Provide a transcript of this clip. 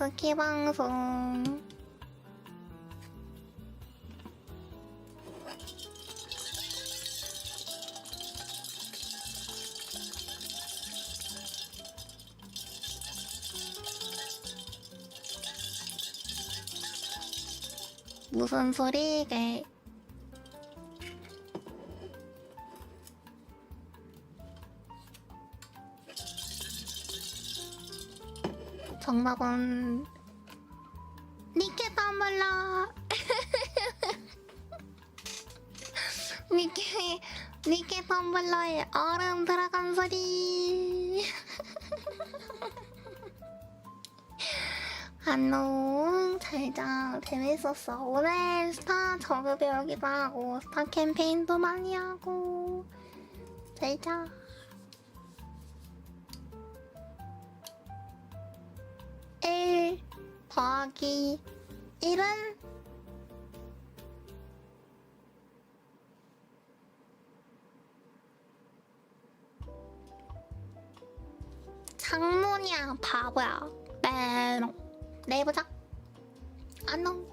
쿠키 방송. 무슨 소리게? 정답은 니케 텀블러 니케 니케 텀블러에 얼음 들어간 소리. 안녕. 잘자 재밌었어. 오늘 스타 저그 배우기도 하고 스타 캠페인도 많이 하고. 잘자 더하기 1은? 장문이야 바보야. 메롱 내일 보자. 안녕